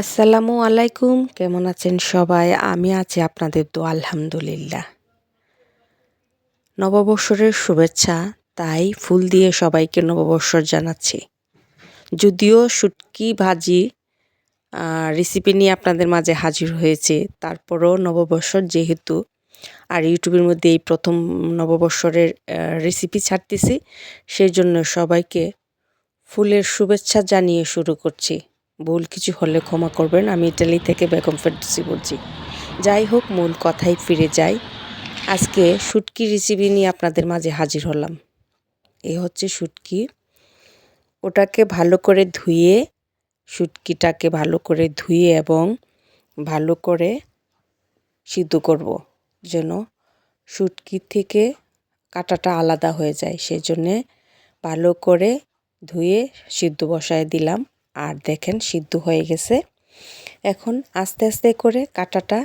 আসসালামু আলাইকুম। কেমন আছেন সবাই? আমি আছি আপনাদের তো আলহামদুলিল্লাহ। নববর্ষরের শুভেচ্ছা, তাই ফুল দিয়ে সবাইকে নববর্ষর জানাচ্ছি। যদিও শুটকি, ভাজি রেসিপি নিয়ে আপনাদের মাঝে হাজির হয়েছে, তারপরও নববর্ষর যেহেতু, আর ইউটিউবের মধ্যে এই প্রথম নববর্ষরের রেসিপি ছাড়তেছি সেই জন্য সবাইকে ফুলের শুভেচ্ছা জানিয়ে শুরু করছি। ভুল কিছু হলে ক্ষমা করবেন, আমি ইটালি থেকে বেগম ফেরদৌসি বলছি। যাই হোক, মূল কথাই ফিরে যাই। আজকে শুটকি রেসিপি নিয়ে আপনাদের মাঝে হাজির হলাম। এ হচ্ছে শুটকি। ওটাকে ভালো করে ধুয়ে, শুটকিটাকে ভালো করে ধুয়ে এবং ভালো করে সিদ্ধ করব, যেন শুটকি থেকে কাটাটা আলাদা হয়ে যায়। সেই জন্যে ভালো করে ধুয়ে, সিদ্ধ বসায় দিলাম। আর দেখেন সিদ্ধ হয়ে গেছে। এখন আস্তে আস্তে করে কাটাটা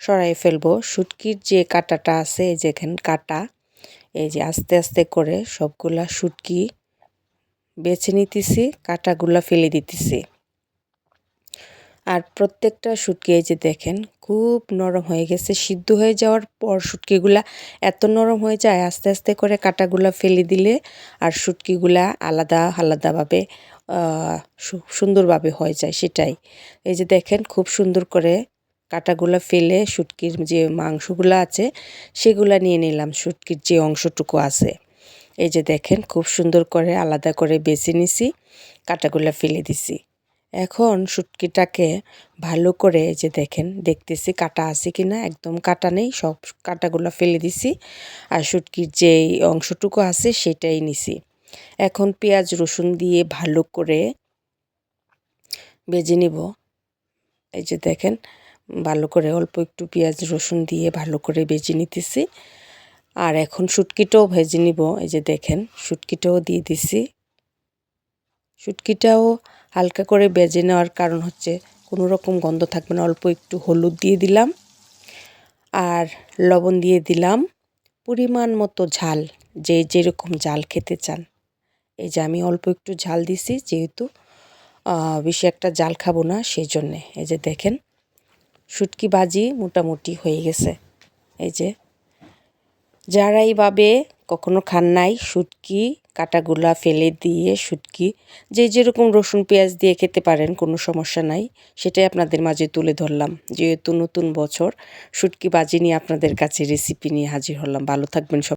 সরাই ফেলব। শুটকির যে কাটাটা আছে, এই যেখানে কাটা, এই যে আস্তে আস্তে করে সবগুলা শুটকি বেছে নিতেছি, কাটাগুলা ফেলে দিতেছি। আর প্রত্যেকটা শুটকি এই যে দেখেন, খুব নরম হয়ে গেছে। সিদ্ধ হয়ে যাওয়ার পর শুটকিগুলা এত নরম হয়ে যায়, আস্তে আস্তে করে কাটাগুলা ফেলে দিলে আর শুটকিগুলা আলাদা আলাদাভাবে সুন্দরভাবে হয়ে যায় সেটাই। এই যে দেখেন, খুব সুন্দর করে কাটাগুলো ফেলে শুটকির যে মাংসগুলো আছে, সেগুলো নিয়ে নিলাম, শুটকির যে অংশটুকু আছে। এই যে দেখেন, খুব সুন্দর করে আলাদা করে বেছে নিছি, কাটাগুলো ফেলে দিছি। এখন শুটকিটাকে ভালো করে যে দেখেন, দেখতেছি কাটা আছে কি না একদম কাটা নেই, সব কাটাগুলো ফেলে দিছি। আর শুটকির যেই অংশটুকু আছে সেটাই নিছি। এখন পেঁয়াজ, রসুন দিয়ে ভালো করে বেজে নিব। এই যে দেখেন, ভালো করে অল্প একটু পেঁয়াজ, রসুন দিয়ে ভালো করে বেজে নিতেছি। আর এখন শুটকিটাও ভেজে নিব। এই যে দেখেন, শুটকিটাও দিয়ে দিছি। শুটকিটাও হালকা করে বেজে নেওয়ার কারণ হচ্ছে কোনো রকম গন্ধ থাকবে না। অল্প একটু হলুদ দিয়ে দিলাম আর লবণ দিয়ে দিলাম পরিমাণ মতো ঝাল, যে যেরকম ঝাল খেতে চান। এই যে আমি অল্প একটু ঝাল দিছি, যেহেতু বেশি একটা জাল খাব না সেই জন্যে এই যে দেখেন, শুটকি বাজি মোটামুটি হয়ে গেছে। এই যে যারা এইভাবে কখনো খান নাই শুটকি কাটাগুলা ফেলে দিয়ে শুটকি, যে যেরকম রসুন, পেঁয়াজ দিয়ে খেতে পারেন, কোনো সমস্যা নাই। সেটাই আপনাদের মাঝে তুলে ধরলাম। যেহেতু নতুন বছর, শুটকি বাজি নিয়ে আপনাদের কাছে রেসিপি নিয়ে হাজির হলাম। ভালো থাকবেন সব